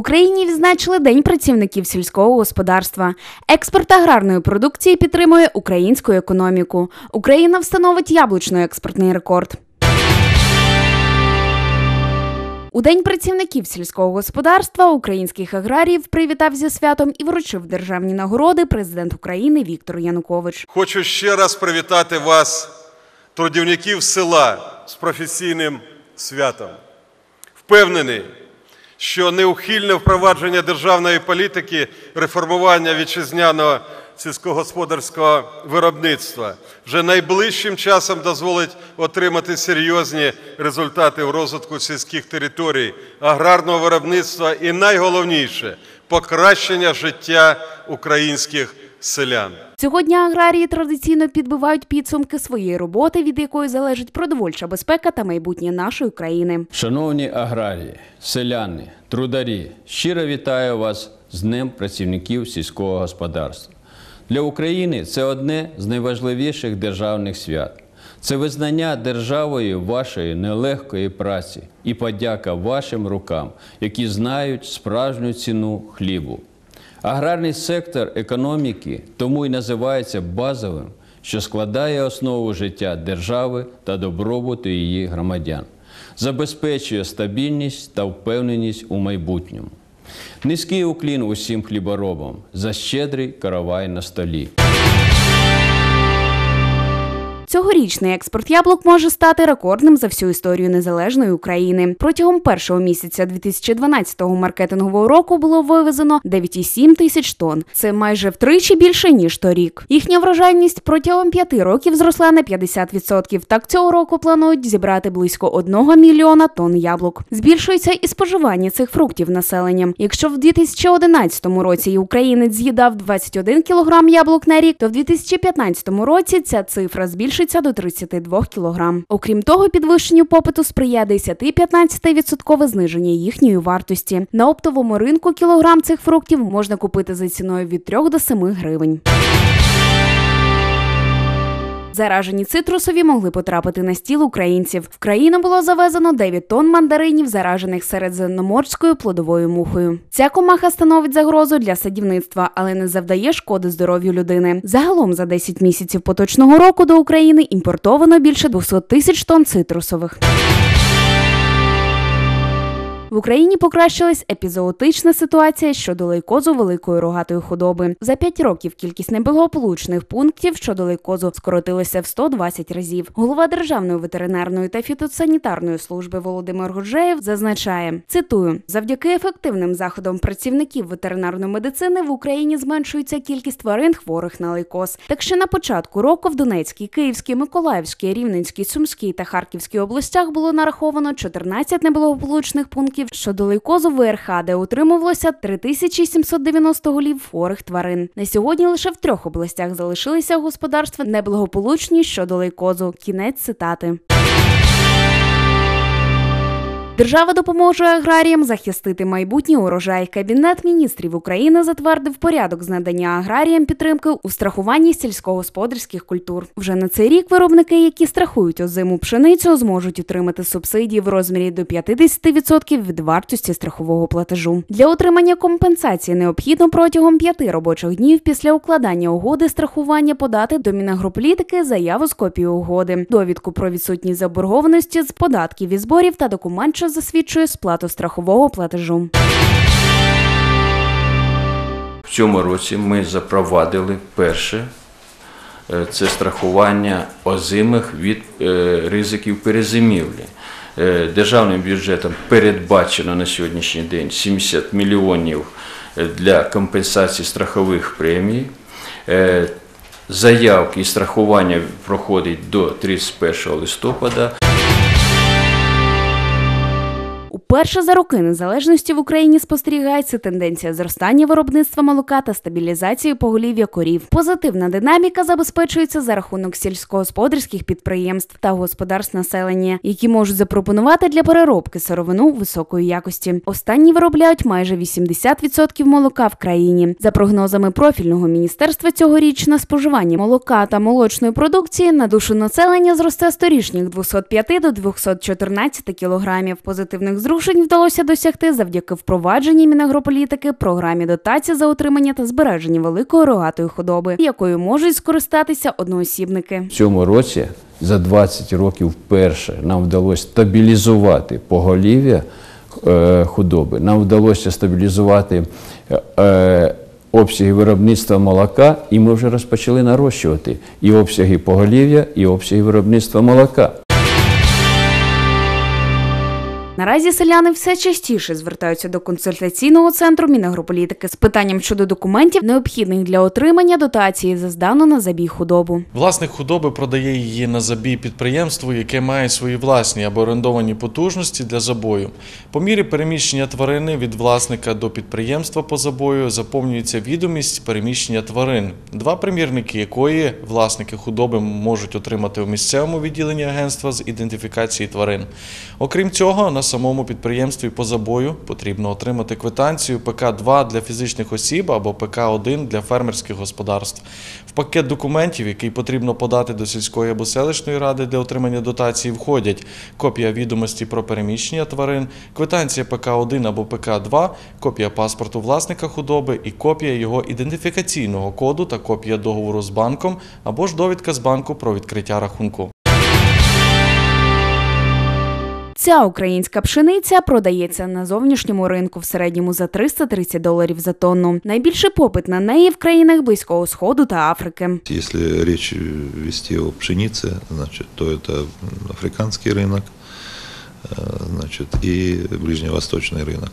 Україні відзначили День працівників сільського господарства. Експорт аграрної продукції підтримує українську економіку. Україна встановить яблучно-експортний рекорд. У День працівників сільського господарства українських аграріїв привітав зі святом і вручив державні нагороди президент України Віктор Янукович. Хочу ще раз привітати вас, трудівників села, з професійним святом. Впевнений, що неухильне впровадження державної політики реформування вітчизняного сільськогосподарського виробництва вже найближчим часом дозволить отримати серйозні результати в розвитку сільських територій, аграрного виробництва і найголовніше покращення життя українських селян. Сьогодні аграрії традиційно підбивають підсумки своєї роботи, від якої залежить продовольча безпека та майбутнє нашої країни. Шановні аграрії, селяни, трударі, щиро вітаю вас з Днем працівників сільського господарства. Для України це одне з найважливіших державних свят. Це визнання державою вашої нелегкої праці і подяка вашим рукам, які знають справжню ціну хлібу. Аграрний сектор економіки тому й називається базовим, що складає основу життя держави та добробуту її громадян, забезпечує стабільність та впевненість у майбутньому. Низький уклін усім хліборобам за щедрий каравай на столі. Цьогорічний експорт яблук може стати рекордним за всю історію незалежної України. Протягом першого місяця 2012-го маркетингового року було вивезено 9,7 тисяч тонн. Це майже втричі більше ніж торік. Їхня врожайність протягом п'яти років зросла на 50%. Так цього року планують зібрати близько 1 мільйона тонн яблук. Збільшується і споживання цих фруктів населенням. Якщо в 2011 році українець з'їдав 21 кілограм яблук на рік, то в 2015 році ця цифра збільшується збільшиться до 32 кг. Окрім того, підвищенню попиту сприяє 10-15% зниження їхньої вартості. На оптовому ринку кілограм цих фруктів можна купити за ціною від 3 до 7 гривень. Заражені цитрусові могли потрапити на стіл українців. В країну було завезено 9 тонн мандаринів, заражених середземноморською плодовою мухою. Ця комаха становить загрозу для садівництва, але не завдає шкоди здоров'ю людини. Загалом за 10 місяців поточного року до України імпортовано більше 200 тисяч тонн цитрусових. В Україні покращилась епізоотична ситуація щодо лейкозу великої рогатої худоби. За п'ять років кількість неблагополучних пунктів щодо лейкозу скоротилася в 120 разів. Голова Державної ветеринарної та фітосанітарної служби Володимир Гуджеєв зазначає: цитую: завдяки ефективним заходам працівників ветеринарної медицини в Україні зменшується кількість тварин хворих на лейкоз. Так ще на початку року в Донецькій, Київській, Миколаївській, Рівненській, Сумській та Харківській областях було нараховано 14 неблагополучних пунктів випадків щодо лейкозу ВРХ, де утримувалося 3790 голів хворих тварин. На сьогодні лише в трьох областях залишилися господарства неблагополучні щодо лейкозу. Кінець цитати. Держава допоможе аграріям захистити майбутній урожай. Кабінет міністрів України затвердив порядок з надання аграріям підтримки у страхуванні сільськогосподарських культур. Вже на цей рік виробники, які страхують озиму пшеницю, зможуть отримати субсидії в розмірі до 50% від вартості страхового платежу. Для отримання компенсації необхідно протягом п'яти робочих днів після укладання угоди страхування подати до Мінагрополітики заяву з копією угоди, довідку про відсутність заборгованості з податків і зборів та документ, що засвідчує сплату страхового платежу. В цьому році ми запровадили перше е, це страхування озимих від е, ризиків перезимівлі. Е, державним бюджетом передбачено на сьогоднішній день 70 мільйонів для компенсації страхових премій. Заявки і страхування проходить до 31 листопада. Уперше за роки незалежності в Україні спостерігається тенденція зростання виробництва молока та стабілізації поголів'я корів. Позитивна динаміка забезпечується за рахунок сільськогосподарських підприємств та господарств населення, які можуть запропонувати для переробки сировину високої якості. Останні виробляють майже 80% молока в країні. За прогнозами профільного міністерства цьогорічне споживання молока та молочної продукції на душу населення зросте з торішніх 205 до 214 кілограмів. Позитивних зрушень зрушень вдалося досягти завдяки впровадженні Мінагрополітики програмі дотації за утримання та збереження великої рогатої худоби, якою можуть скористатися одноосібники. В цьому році за 20 років вперше нам вдалося стабілізувати поголів'я е, худоби. Нам вдалося стабілізувати е, обсяги виробництва молока, і ми вже розпочали нарощувати і обсяги поголів'я, і обсяги виробництва молока. Наразі селяни все частіше звертаються до консультаційного центру Мінагрополітики з питанням щодо документів, необхідних для отримання дотації за здану на забій худобу. Власник худоби продає її на забій підприємству, яке має свої власні або орендовані потужності для забою. По мірі переміщення тварини від власника до підприємства по забою заповнюється відомість переміщення тварин, два примірники якої власники худоби можуть отримати у місцевому відділенні агентства з ідентифікації тварин. Окрім цього, на самому підприємстві по забою потрібно отримати квитанцію ПК-2 для фізичних осіб або ПК-1 для фермерських господарств. В пакет документів, який потрібно подати до сільської або селищної ради для отримання дотації, входять копія відомості про переміщення тварин, квитанція ПК-1 або ПК-2, копія паспорту власника худоби і копія його ідентифікаційного коду та копія договору з банком або ж довідка з банку про відкриття рахунку. Ця українська пшениця продається на зовнішньому ринку в середньому за 330 доларів за тонну. Найбільший попит на неї в країнах Близького Сходу та Африки. Если речь вести о пшенице, значит, то это м, африканский рынок, э, значит, и ближневосточный рынок,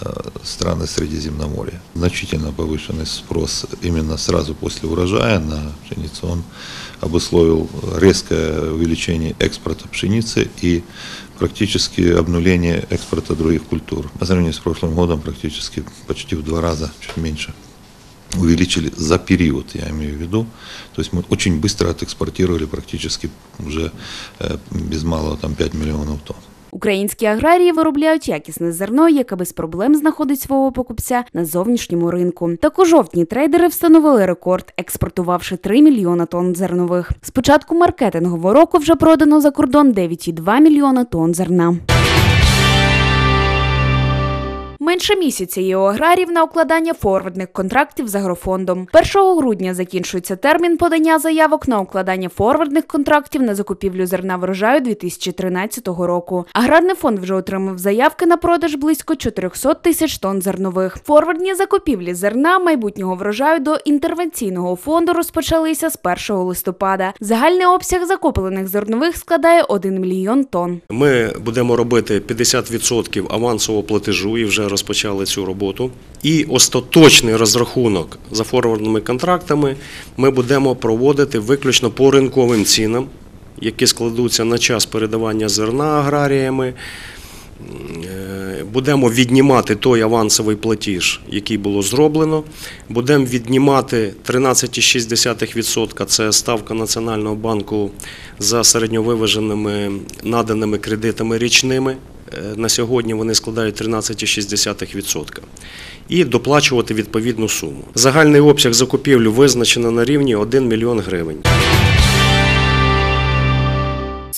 э, страны Средиземноморья. Значительно повышенный спрос именно сразу после урожая на пшеницу. Он обусловил резкое увеличение экспорта пшеницы и практически обнуление экспорта других культур. По сравнению с прошлым годом практически почти в два раза, чуть меньше увеличили за период, я имею в виду. То есть мы очень быстро отэкспортировали практически уже э, без малого там 5 миллионов тонн. Українські аграрії виробляють якісне зерно, яке без проблем знаходить свого покупця на зовнішньому ринку. Так у жовтні трейдери встановили рекорд, експортувавши 3 мільйона тонн зернових. З початку маркетингового року вже продано за кордон 9,2 мільйона тонн зерна. Менше місяця є у аграрів на укладання форвардних контрактів з агрофондом. 1 грудня закінчується термін подання заявок на укладання форвардних контрактів на закупівлю зерна врожаю 2013 року. Аграрний фонд вже отримав заявки на продаж близько 400 тисяч тонн зернових. Форвардні закупівлі зерна майбутнього врожаю до інтервенційного фонду розпочалися з 1 листопада. Загальний обсяг закуплених зернових складає 1 мільйон тонн. Ми будемо робити 50% авансового платежу і вже розпочали цю роботу. І остаточний розрахунок за форвардними контрактами ми будемо проводити виключно по ринковим цінам, які складуться на час передавання зерна аграріями. Е, Будемо віднімати той авансовий платіж, який було зроблено. Будемо віднімати 13,6%. Це ставка Національного банку за середньовиваженими наданими кредитами річними. Е, На сьогодні вони складають 13,6%. І доплачувати відповідну суму. Загальний обсяг закупівлю визначено на рівні 1 мільйон гривень.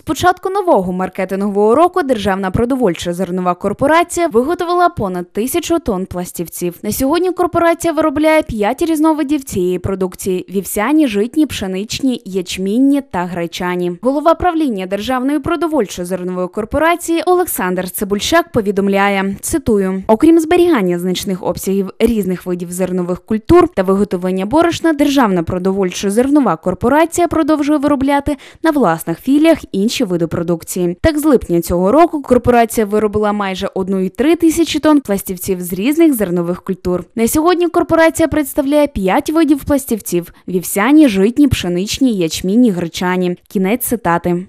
Початку нового маркетингового року Державна продовольча зернова корпорація виготовила понад тисячу тонн пластівців. На сьогодні корпорація виробляє п'ять різновидів цієї продукції: вівсяні, житні, пшеничні, ячмінні та гречані. Голова правління Державної продовольчо-зернової корпорації Олександр Цибульшак повідомляє: цитую: окрім зберігання значних обсягів різних видів зернових культур та виготовлення борошна, Державна продовольчо-зернова корпорація продовжує виробляти на власних філіях інші види продукції. Так, з липня цього року корпорація виробила майже 1,3 тисячі тонн пластівців з різних зернових культур. На сьогодні корпорація представляє 5 видів пластівців: вівсяні, житні, пшеничні, ячмінні, гречані. Кінець цитати.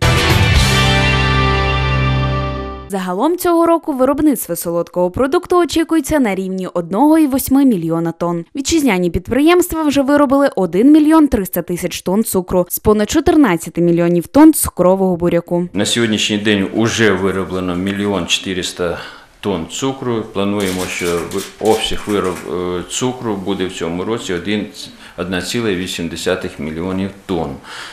Загалом цього року виробництво солодкого продукту очікується на рівні 1,8 мільйона тонн. Вітчизняні підприємства вже виробили 1 мільйон 300 тисяч тонн цукру з понад 14 мільйонів тонн цукрового буряку. На сьогоднішній день вже вироблено 1 400 тонн цукру. Плануємо, що обсяг вироб е, цукру буде в цьому році 1 1,8 мільйонів тонн,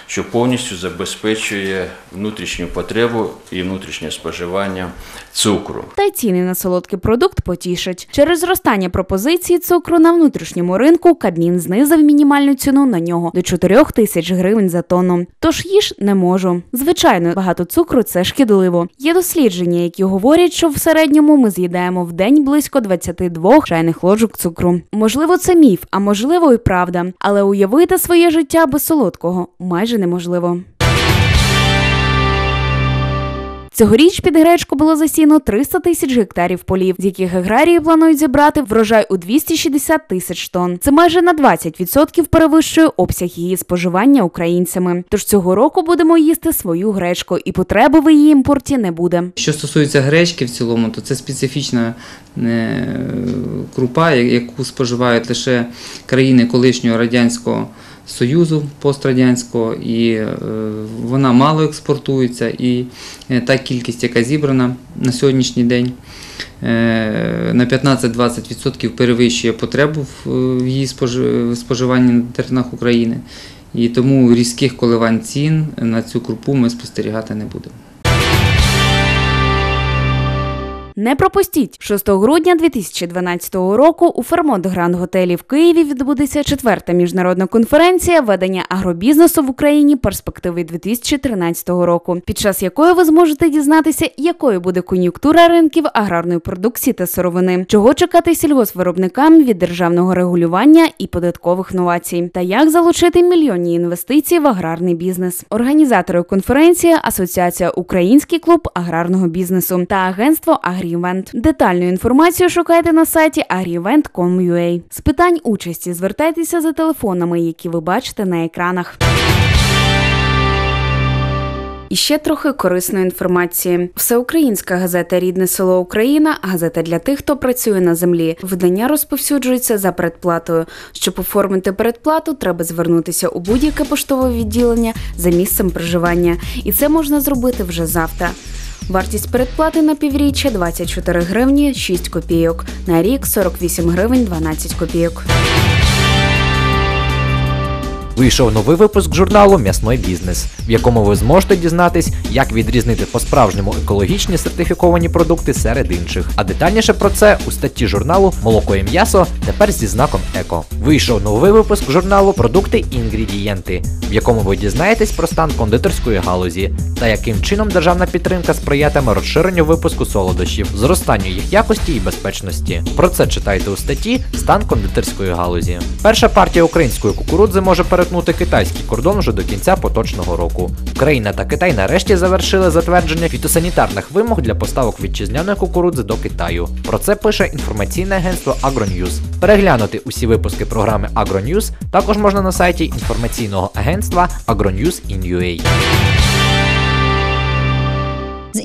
що повністю забезпечує внутрішню потребу і внутрішнє споживання цукру. Та й ціни на солодкий продукт потішать. Через зростання пропозиції цукру на внутрішньому ринку Кабмін знизив мінімальну ціну на нього до 4 тисяч гривень за тонну. Тож їж не можу. Звичайно, багато цукру це шкідливо. Є дослідження, які говорять, що в середньому ми з'їдаємо в день близько 22 чайних ложок цукру. Можливо, це міф, а можливо, і правда. Але уявити своє життя без солодкого майже неможливо. Цьогоріч під гречку було засіяно 300 тисяч гектарів полів, з яких аграрії планують зібрати врожай у 260 тисяч тонн. Це майже на 20% перевищує обсяг її споживання українцями. Тож цього року будемо їсти свою гречку, і потреби в її імпорті не буде. Що стосується гречки в цілому, то це специфічна е, крупа, яку споживають лише країни колишнього радянського союзу, пострадянського, і е, вона мало експортується, і е, та кількість, яка зібрана на сьогоднішній день. е, На 15-20% перевищує потребу в її спожи- споживанні на теренах України. І тому різких коливань цін на цю крупу ми спостерігати не будемо. Не пропустіть 6 грудня 2012 року у Фермонт Гранд Готелі в Києві відбудеться четверта міжнародна конференція ведення агробізнесу в Україні перспективи 2013 року, під час якої ви зможете дізнатися, якою буде кон'юнктура ринків аграрної продукції та сировини, чого чекати сільгоспвиробникам від державного регулювання і податкових новацій, та як залучити мільйонні інвестиції в аграрний бізнес. Організатори конференції Асоціація Український клуб аграрного бізнесу та агентство Агріівент. Детальну інформацію шукайте на сайті agrievent.com.ua. З питань участі звертайтеся за телефонами, які ви бачите на екранах. І ще трохи корисної інформації. Всеукраїнська газета Рідне село Україна газета для тих, хто працює на землі. Видання розповсюджується за передплатою. Щоб оформити передплату, треба звернутися у будь-яке поштове відділення за місцем проживання. І це можна зробити вже завтра. Вартість передплати на півріччя 24 гривні 6 копійок, на рік 48 гривень 12 копійок. Вийшов новий випуск журналу М'ясной бізнес, в якому ви зможете дізнатись, як відрізнити по-справжньому екологічні сертифіковані продукти серед інших. А детальніше про це у статті журналу Молоко і м'ясо тепер зі знаком еко. Вийшов новий випуск журналу Продукти і інгредієнти, в якому ви дізнаєтесь про стан кондитерської галузі та яким чином державна підтримка сприятиме розширенню випуску солодощів, зростанню їх якості і безпечності. Про це читайте у статті Стан кондитерської галузі. Перша партія української кукурудзи може перетнути китайський кордон вже до кінця поточного року. Україна та Китай нарешті завершили затвердження фітосанітарних вимог для поставок вітчизняної кукурудзи до Китаю. Про це пише інформаційне агентство AgroNews. Переглянути усі випуски програми AgroNews також можна на сайті інформаційного агентства AgroNews in.